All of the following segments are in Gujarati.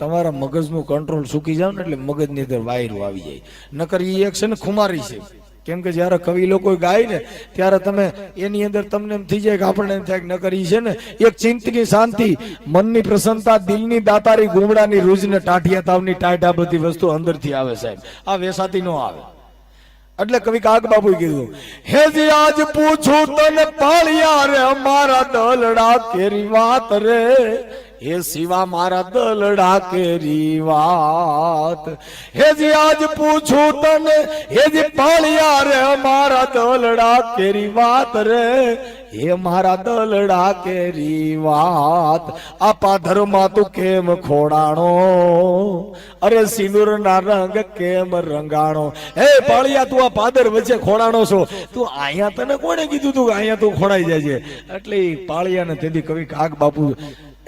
તમારા મગજનું કંટ્રોલ સૂકી જાવ ને એટલે મગજની અંદર વાયરો આવી જાય. નકર એ એક છે ને ખુમારી છે. કેમ કે જ્યારે કવિ લોકો ગાય ને, ત્યારે તમે એની અંદર તમને એમ થઈ જાય કે આપણને એમ થાય નકર એ છે ને, એક ચિંતની શાંતિ, મનની પ્રસન્નતા, દિલની દાતારી, ગુમડાની રૂજને, ટાઢિયા તાવની ટાઢા બધી વસ્તુ અંદરથી આવે સાહેબ. આ વેસાતી નો આવે. એટલે કવિ કાગ બાપુ કીધું, હે જી આજ પૂછું તને પાળિયા રે, મારા દલડા કેરી વાત રે હે શિવા મારા દલડા કેરી વાત. હે જી આજ પૂછું તને, હે જી પાળિયા રે મારા દલડા કેરી વાત રે. હે મારા દલડા કેરી વાત. આ પાધરમાં તું કેમ ખોડાણો? અરે સિંદૂર ના રંગ કેમ રંગાણો? હે પાળિયા, તું આ પાદર વચ્ચે ખોડાણો છો. તું અહીંયા તને કોણે કીધું તું કે અહીંયા તું ખોડાઈ જાય છે? એટલે પાળિયાને તેથી કવિ કાક બાપુ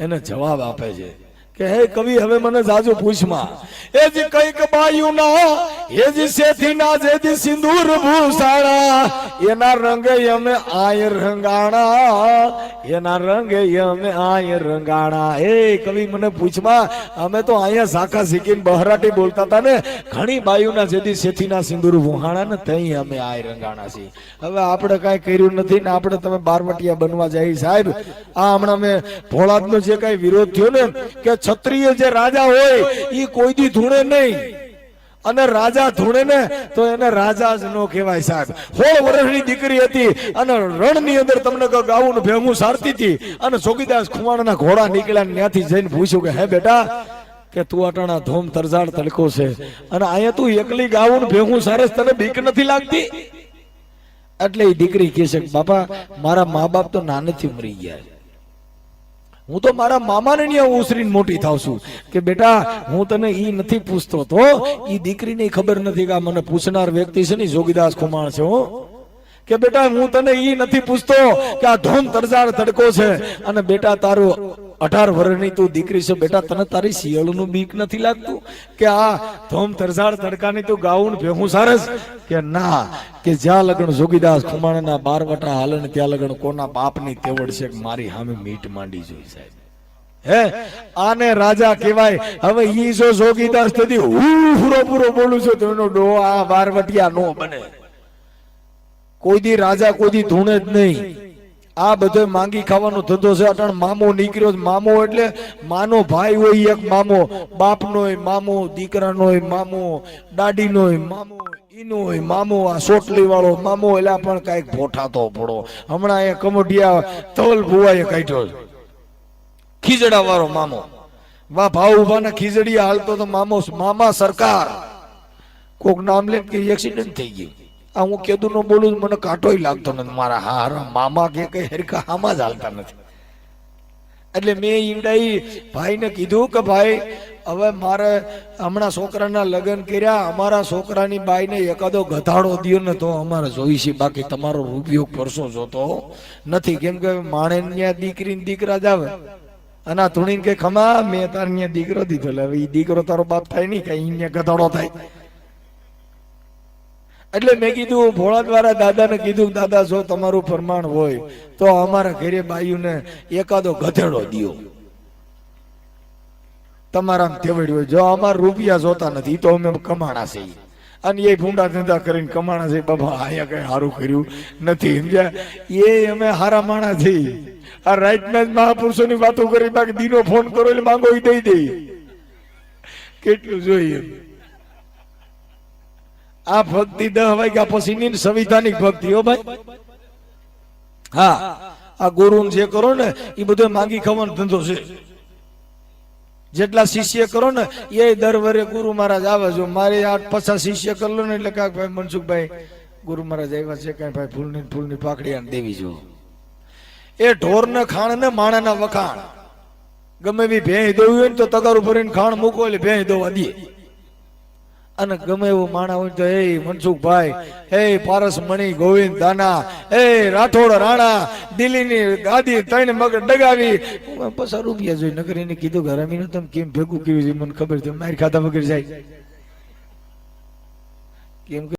એને જવાબ આપે છે કે, હે કવિ, હવે મને જાજુ પૂછમાં. એ જે કંઈક બાયું ના એ જે શેથી ના જે સિંદૂર ભૂસાણા, એના રંગે અમે આય રંગાણા, એના રંગે અમે આય રંગાણા. એ કવિ મને પૂછમાં, અમે તો અહીંયા શાખા શીખીને બહરાટી બોલતા હતા ને, ઘણી બાયુના જેથી સેથીના સિંદૂર વુહાણા ને તઈ અમે આય રંગાણા છીએ. હવે આપણે કાંઈ કર્યું નથી ને આપણે તમે બારવટિયા બનવા જાય સાહેબ. આ હમણાં મેં ભોળાદનો જે કાંઈ વિરોધ થયો ને, કે ક્ષત્રિય જે રાજા હોય એ કોઈ દી ધૂણે નહીં. અને રાજા ધૂણે ને તો એને રાજા જ નો કહેવાય સાહેબ. સોળ વર્ષની દીકરી હતી અને રણની અંદર તમને કહું ગાવું ભેગું સારતી હતી. અને જોગીદાસ ખુવાણના ઘોડા નીકળ્યા ત્યાંથી જઈને પૂછ્યું કે, હે બેટા, કે તું અટાણા ધોમ તરજાડ તડકો છે? અને અહીંયા તું એકલી ગાવું ભેગું સારસ તને બીક નથી લાગતી? એટલે એ દીકરી કહે છે બાપા, મારા મા બાપ તો નાનેથી મરી ગયા. હું તો મારા મામાને ત્યાં ઉસરીને મોટી થાવ છું કે બેટા, હું તને ઈ નથી પૂછતો તો, ઈ દીકરીને ખબર નથી કે મને પૂછનાર વ્યક્તિ છે ને જોગીદાસ કુમાર છે, હું. કે બેટા, હું તને ઈ નથી પૂછતો કે આ ધોમ તરજાર તડકો છે અને બેટા તારું અઢાર વર્ષની તું દીકરી છે, બેટા, તને તારી શિયાળનું બીક નથી લાગતું? કે આ ધોમ તરજાર તડકાની તું ગાઉન ભેહું સરસ કે ના, કે જ્યાં લગ્ન જોગીદાસ ખુમાણના બારવટા હાલે હાલન, ત્યાં લગ્ન કોના બાપની તેવડ છે કે મારી સામે મીટ માંડી જોઈ સાહેબ. હે, આને રાજા કહેવાય. હવે ઈ જો જોગીદાસ તેથી હું પૂરો પૂરો બોલું છું, તો ડો આ બારવટિયા નો બને. કોઈ દી રાજા, કોઈ દી ધૂણે જ નહીં. આ બધો માંગી ખાવાનો ધંધો છે. અટણ મામો નીકળ્યો મામો એટલે માનો ભાઈ હોય એક મામો બાપનો હોય મામો દીકરાનો હોય મામો દાડીનો હોય મામો ઈનો હોય મામો, આ સોટલી વાળો મામો એટલે પણ કાંઈક ભોઠાતો પડો હમણાં એ કમોડિયા તવલ ભુવાએ કાઢ્યો ખીજડા વાળો મામો. વા ભાવ ઉભાના ખીજડીયા હાલતો તો મામો, મામા સરકાર. કોક નામ લે કે એક્સિડન્ટ થઈ ગયું. આ હું કેદું નો બોલું મને કાંટોય લાગતો નથી. મારા હાર મામા કે કઈ હરખા આમાં જ હાલતા નથી. એટલે મેં ઈવડાઈ ભાઈને કીધું કે ભાઈ, હવે મારે હમણાં છોકરાના લગ્ન કર્યા, અમારા છોકરાની બાઈને એકાદો ગધાડો દ્યો ને તો અમારે જોઈશે. બાકી તમારો ઉપયોગ કરશો જોતો નથી. કેમ કે માણે ત્યાં દીકરી જ આવે. અને ધૂણીને કે ખમા, મેં તાર દીકરો દીધો. એટલે હવે એ દીકરો તારો બાપ થાય નહીં, કઈ અહીંયા ગધાડો થાય. એટલે મેં કીધું, ભોળા દ્વારા દાદાને કીધું દાદા, જો તમારું પ્રમાણ હોય, તો અમારા ઘરે બાયુને એકાદો ગધેડો દિયો. તમારા તેવડ્યું હોય. જો અમાર રૂપિયા જોતા નથી, તો અમે કમાણા છે અને એ ભૂંડા ધંધા કરીને કમાણા છે બાબા આયા કઈ સારું કર્યું નથી, સમજ્યા? એ અમે હારા માણા છે આ રાઈટના જ મહાપુરુષોની વાતો કરી, બાકી દીનો ફોન કરો એટલે માંગો એ દઈ દઈ કેટલું જોઈએ આ ભક્તિ દહ વાગ્યા પછીની સંવિધાનિક ભક્તિ, હો ભાઈ. હા, આ ગુરુ જે કરો ને એ બધું માંગી ખાવાનો ધંધો છે. જેટલા શિષ્ય કરો ને, એ દર વરે ગુરુ મહારાજ આવે જો મારે આઠ પચાસ શિષ્ય કરલો ને એટલે કાંઈક ભાઈ મનસુખભાઈ ગુરુ મહારાજ આવ્યા છે, કાંઈ ભાઈ ફૂલની ફૂલની પાકડી આને દેવી જો એ ઢોર ને ખાણ ને માણાના વખાણ. ગમે બી ભેંસ દોવી હોય ને તો તગારું ભરીને ખાણ મૂકો એટલે ભેંસ દોવા દે. અને ગમે એવું માણા હોય તો એ મનસુખભાઈ, હે પારસ મણી ગોવિંદ દાના હે રાઠોડ રાણા, દિલ્હીની ગાદી ત્રણ મગ ડગાવી. પસાર રૂપિયા જોઈ નગરીને કીધું કે રમીને તમે કેમ ભેગું કેવી મને ખબર છે, મારી ખાતા વગર જાય. કેમ